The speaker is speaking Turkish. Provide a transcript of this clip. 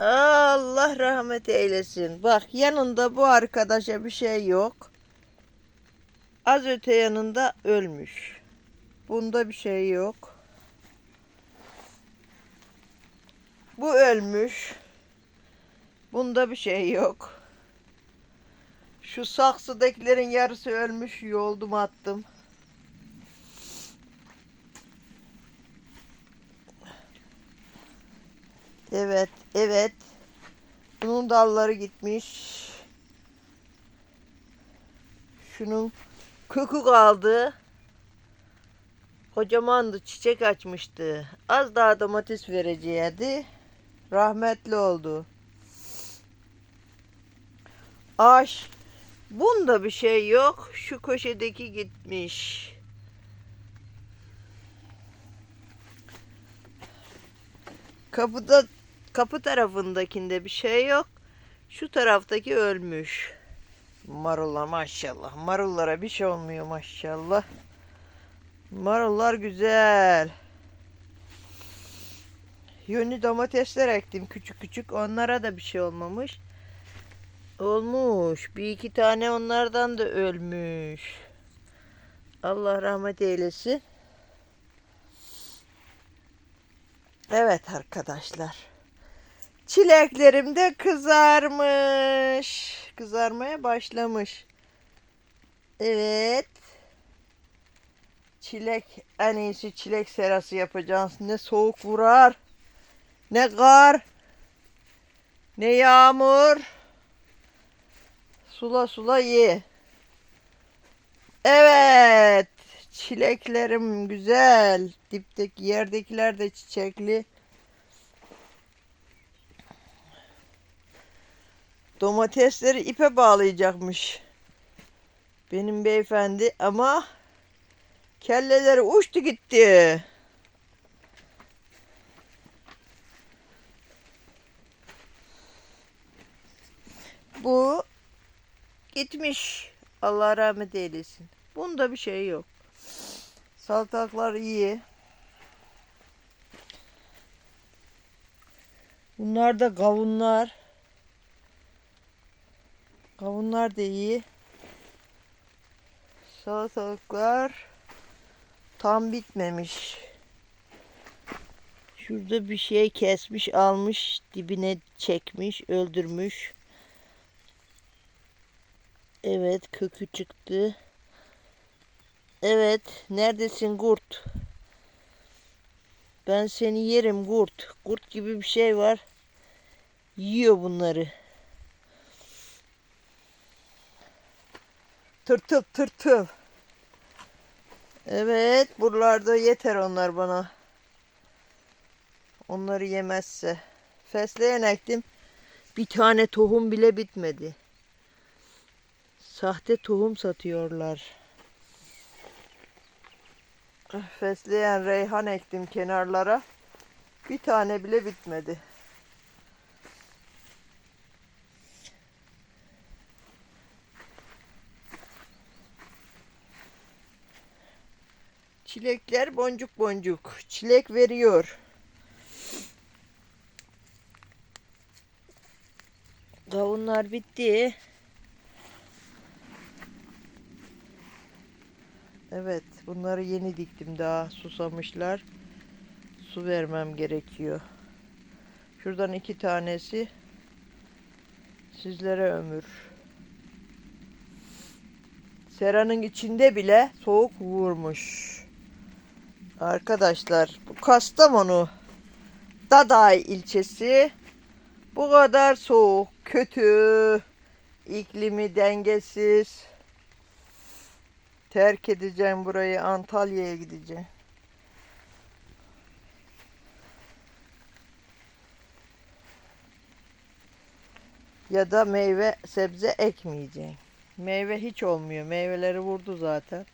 Allah rahmet eylesin. Bak yanında bu arkadaşa bir şey yok. Az öte yanında ölmüş. Bunda bir şey yok. Bu ölmüş. Bunda bir şey yok. Şu saksıdakilerin yarısı ölmüş. Yoldum attım. Evet, evet. Bunun dalları gitmiş. Şunun kökü kaldı. Kocamandı, çiçek açmıştı. Az daha domates vereceğiydi. Rahmetli oldu. Ağaç. Bunda bir şey yok. Şu köşedeki gitmiş. Kapıda kapı tarafındakinde bir şey yok. Şu taraftaki ölmüş. Marullar maşallah. Marullara bir şey olmuyor maşallah. Marullar güzel. Yönlü domatesler ektim küçük küçük. Onlara da bir şey olmamış. Olmuş. Bir iki tane onlardan da ölmüş. Allah rahmet eylesin. Evet arkadaşlar. Çileklerim de kızarmış. Kızarmaya başlamış. Evet. Çilek en iyisi çilek serası yapacağız. Ne soğuk vurar. Ne kar. Ne yağmur. Sula sula ye. Evet. Çileklerim güzel. Dipteki yerdekiler de çiçekli. Domatesleri ipe bağlayacakmış. Benim beyefendi ama kelleleri uçtu gitti. Bu gitmiş. Allah rahmet eylesin. Bunda bir şey yok. Salatalıklar iyi. Bunlar da kavunlar. Kavunlar da iyi. Salatalıklar tam bitmemiş. Şurada bir şey kesmiş, almış, dibine çekmiş, öldürmüş. Evet, kökü çıktı. Evet, neredesin kurt? Ben seni yerim kurt. Kurt gibi bir şey var. Yiyor bunları. Tırtıl tırtıl. Evet, buralarda yeter onlar bana. Onları yemezse. Fesleğen ektim. Bir tane tohum bile bitmedi. Sahte tohum satıyorlar. Fesleğen reyhan ektim kenarlara. Bir tane bile bitmedi. Çilekler boncuk boncuk. Çilek veriyor. Kavunlar bitti. Evet, bunları yeni diktim daha susamışlar. Su vermem gerekiyor. Şuradan iki tanesi sizlere ömür. Seranın içinde bile soğuk vurmuş. Arkadaşlar bu Kastamonu Daday ilçesi bu kadar soğuk, kötü, iklimi dengesiz. Terk edeceğim burayı. Antalya'ya gideceğim. Ya da meyve sebze ekmeyeceğim. Meyve hiç olmuyor. Meyveleri vurdu zaten.